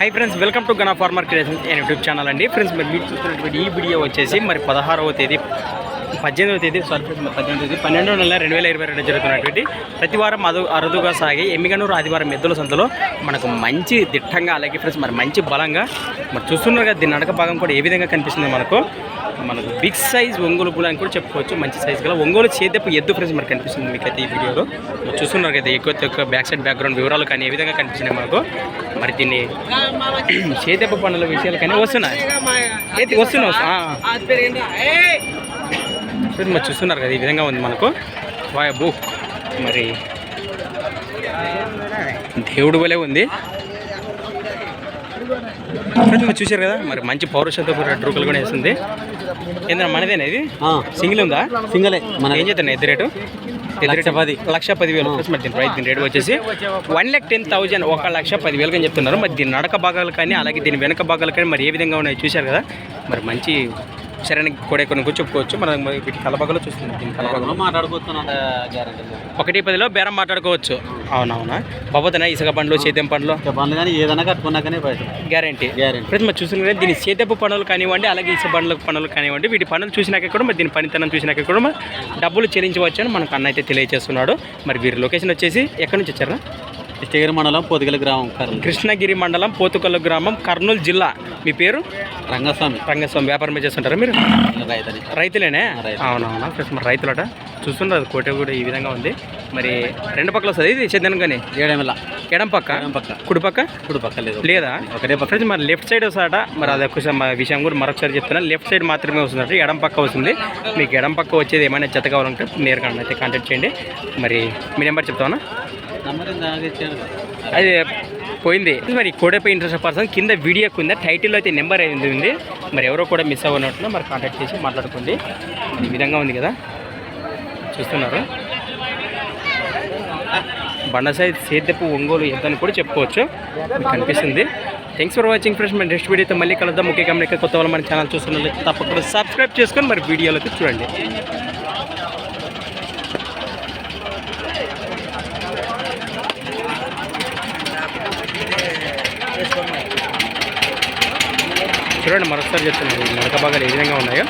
High friends welcome to గనా farmer creation YouTube channel అండి. Friends మరి మీరు చూస్తున్నటువంటి ఈ వీడియో వచ్చేసి మరి పదహారవ తేదీ పద్దెనిమిదవ తేదీ సారీ పద్దెనిమిదవ తేదీ పన్నెండవ నెల రెండు వేల ఇరవై రెండు జరుగుతున్నటువంటి ప్రతి వారం అదు అరుదుగా సాగే ఎమ్మిగనూరు ఆదివారం ఎద్దుల సంతలో మనకు మంచి దిట్టంగా అలాగే ఫ్రెండ్స్ మరి మంచి బలంగా మరి చూస్తున్నారు కదా దీని నడక భాగం కూడా ఏ విధంగా కనిపిస్తుంది మనకు? మనకు బిగ్ సైజ్ ఒంగోలు పూలు అని కూడా చెప్పుకోవచ్చు మంచి సైజ్ గల ఒంగోలు చేతపు ఎద్దు ఫ్రెండ్స్ మనకు కనిపిస్తుంది మీకైతే ఈ వీడియోలో. చూస్తున్నారు కదా ఎక్కువ ఎక్కువ బ్యాక్ సైడ్ బ్యాక్గ్రౌండ్ వివరాలు కానీ ఏ విధంగా కనిపిస్తున్నాయి మనకు? మరి దీన్ని చేతపు పనుల విషయాలు కానీ వస్తున్నాయి. ఏది ఫ్రెండ్స్ మరి చూస్తున్నారు కదా ఈ విధంగా ఉంది మనకు. వాయ్ బూ మరి దేవుడు వలే ఉంది. ఫ్రెండ్స్ మరి చూశారు కదా మరి మంచి పౌరుషంతో కూడా డ్రూకలు కూడా వేస్తుంది ఏంటన్నా మనదేనా ఇది? సింగిల్ ఉందా? సింగలే మన ఏం చేద్దాం ఎద్దు రేటు? పది. లక్ష పది వేలు ఫ్రెండ్స్ మరి దీని ప్రైస్ దీని రేట్ వచ్చేసి వన్ ల్యాక్ టెన్ థౌజండ్ ఒక లక్ష పది వేలు అని చెప్తున్నారు. మరి దీని నడక భాగాలు కానీ అలాగే దీని వెనక భాగాలు కానీ మరి ఏ విధంగా ఉన్నాయో చూశారు కదా. మరి మంచి శరణి కూడా కొన్ని చెప్పుకోవచ్చు. మనం వీటి కలబాగలో చూస్తుంది దీని కలబాగలో మాట్లాడుకోవచ్చు గ్యారంటీ ఒకటి పదిలో బేరం మాట్లాడుకోవచ్చు. అవునవునా? బాబోతనా? ఇసుక పండ్లు చేతెం పండ్లు? పనులు కానీ ఏదైనా కట్టుకున్నాకనే బయట. గ్యారంటీ. గ్యారంటీ. ఫ్రెండ్స్ మరి చూసిన దీని చేతపు పనులు కానివ్వండి అలాగే ఇసుక బండ్ల పనులు కానివ్వండి వీటి పనులు చూసినాక కూడా మరి దీని పనితనం చూసినాక కూడా డబ్బులు చెల్లించవచ్చు అని మనకు అన్న అయితే తెలియజేస్తున్నాడు. మరి వీరి లొకేషన్ వచ్చేసి ఎక్కడి నుంచి వచ్చారా? ఇష్టగిరి మండలం పొదిగల గ్రామం కర్నూలు. కృష్ణగిరి మండలం పోతుకల్లు గ్రామం కర్నూలు జిల్లా. మీ పేరు? రంగస్వామి. రంగస్వామి. వ్యాపారం చేస్తుంటారా మీరు? రైతని. రైతులేనే? రైతు. అవునవునా. మరి రైతులట. చూస్తున్నారు కోట కూడా ఈ విధంగా ఉంది. మరి రెండు పక్కల వస్తుంది ఇది చందనం కానీ ఏడేమిల ఎడం పక్క? పక్క. కుడి పక్క? ఇప్పుడు పక్క లేదు. లేదా? ఒకటే పక్క. మరి లెఫ్ట్ సైడ్ వస్తాడ మరి అది ఒక విషయం కూడా మరొకసారి చెప్తున్నా. లెఫ్ట్ సైడ్ మాత్రమే వస్తుంది ఎడం పక్క వస్తుంది. మీకు ఎడం పక్క వచ్చేది ఏమైనా జత కావాలంటే నేరుగా అయితే కాంటాక్ట్ చేయండి. మరి మీ నెంబర్ ఇచ్చాను అది పోయింది. మరి కోడేపై ఇంట్రెస్ట్ పర్సన్ కింద వీడియో కింద టైటిల్లో అయితే నెంబర్ అయింది ఉంది. మరి ఎవరో కూడా మిస్ అవ్వనట్లు మరి కాంటాక్ట్ చేసి మాట్లాడుకోండి ఈ విధంగా ఉంది కదా? చూస్తున్నారు. బండసాయి సేద్యపు ఒంగోలు ఎంతని కూడా చెప్పుకోవచ్చు. కనిపిస్తుంది. థ్యాంక్స్ ఫర్ వాచింగ్ ఫ్రెండ్స్ మన నెక్స్ట్ వీడియోతో మళ్ళీ కలుద్దాం. ముఖ్య గమనిక కొత్త వాళ్ళు మన ఛానల్ చూస్తున్నట్లయితే తప్పకుండా సబ్స్క్రైబ్ చేసుకొని మరి వీడియోలో చూడండి. చూడండి మరొకసారి చెప్తున్నాను. మరక భాగాలు ఏ విధంగా ఉన్నాయో.